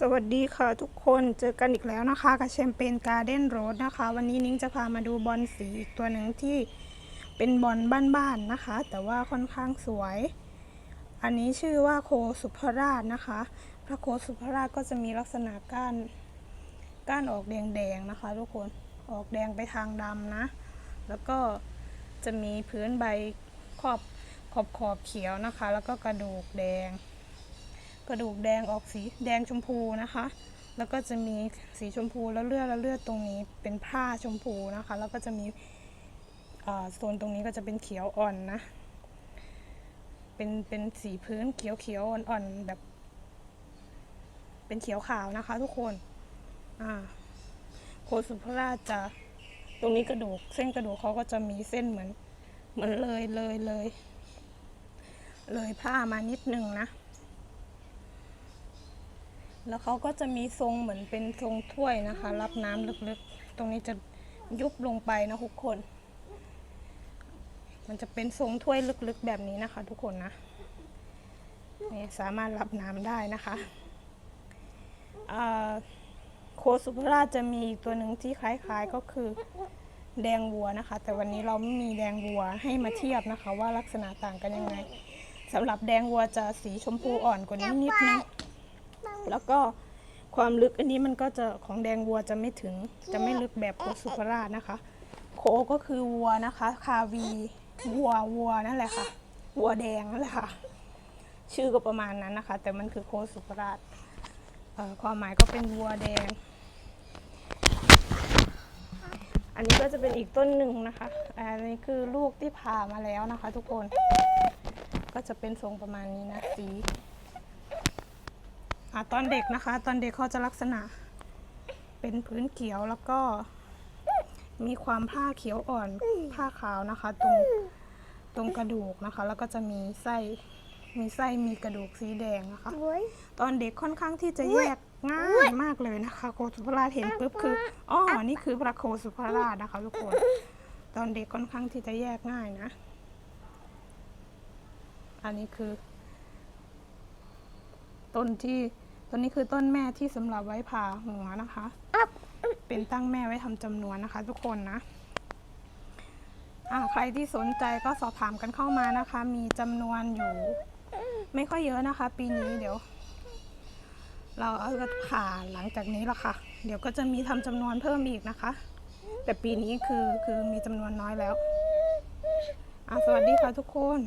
สวัสดีค่ะทุกคนเจอกันอีกแล้วนะคะ กับแชมเปญการ์เด้นโรสนะคะ วันนี้นิ้งจะพามาดูบอลสีอีกตัวหนึ่งที่เป็นบอลบ้านๆนะคะ แต่ว่าค่อนข้างสวย อันนี้ชื่อว่าโคสุภราชนะคะ พระโคสุภราชก็จะมีลักษณะก้านก้านออกแดงๆนะคะ ทุกคนออกแดงไปทางดำนะ แล้วก็จะมีพื้นใบขอบขอบขอบเขียวนะคะ แล้วก็กระดูกแดง กระดูกแดงออกสีแดงชมพูนะคะ แล้วก็จะมีสีชมพูแล้วเลือดแล้วเลือดตรงนี้เป็นผ้าชมพูนะคะ แล้วก็จะมีโซนตรงนี้ก็จะเป็นเขียวอ่อนนะ เป็นเป็นสีพื้นเขียวเขียวอ่อนๆแบบ เป็นเขียวขาวนะคะ ทุกคนอ่าโคสุภราชจะตรงนี้กระดูก เส้นกระดูกเขาก็จะมีเส้นเหมือนเหมือนเลยเลยเลย เลยผ้ามานิดนึงนะ แล้วเขาก็จะมีทรงเหมือนเป็นทรงถ้วยนะคะ รับน้ำลึกๆ ตรงนี้จะยุบลงไปนะทุกคน มันจะเป็นทรงถ้วยลึกๆ แบบนี้นะคะ ทุกคนนะนี่สามารถรับน้ำได้นะคะโคสุภราชจะมีอีกตัวหนึ่งที่คล้ายๆก็คือแดงวัวนะคะ แต่วันนี้เราไม่มีแดงวัวให้มาเทียบนะคะ ว่าลักษณะต่างกันยังไงสำหรับแดงวัวจะสีชมพูอ่อนกว่านี้นิดนึง แล้วก็ความลึกอันนี้มันก็จะของแดงวัวจะไม่ถึงจะไม่ลึกแบบโคสุภราชนะคะ โคก็คือวัวนะคะ คาวีวัววัวนั่นแหละค่ะ วัวแดงนั่นแหละค่ะ ชื่อก็ประมาณนั้นนะคะ แต่มันคือโคสุภราชความหมายก็เป็นวัวแดง อันนี้ก็จะเป็นอีกต้นหนึ่งนะคะ อันนี้คือลูกที่ผ่ามาแล้วนะคะ ทุกคน ก็จะเป็นทรงประมาณนี้นะสี อะตอนเด็กนะคะ ตอนเด็กเขาจะลักษณะ เป็นพื้นเขียวแล้วก็ มีความผ้าเขียวอ่อนผ้าขาวนะคะ ตรงตรงกระดูกนะคะ แล้วก็จะมีไส้มีไส้มีกระดูกสีแดงนะคะ ตอนเด็กค่อนข้างที่จะแยกง่ายมากเลยนะคะ โคสุภราชเห็นปุ๊บคืออ๋อนี่คือพระโคสุภราชนะคะทุกคนตอนเด็กค่อนข้างที่จะแยกง่ายนะ อันนี้คือ ต้นที่ ต้นนี้คือต้นแม่ที่สำหรับไว้ผ่าหัวนะคะ เป็นตั้งแม่ไว้ทำจำนวนนะคะ ทุกคนนะอ่าใครที่สนใจก็สอบถามกันเข้ามานะคะ มีจำนวนอยู่ ไม่ค่อยเยอะนะคะ ปีนี้เดี๋ยว เราเอาจะผ่าหลังจากนี้ละค่ะ เดี๋ยวก็จะมีทำจำนวนเพิ่มอีกนะคะ แต่ปีนี้คือคือมีจำนวนน้อยแล้วอ่าสวัสดีค่ะทุกคน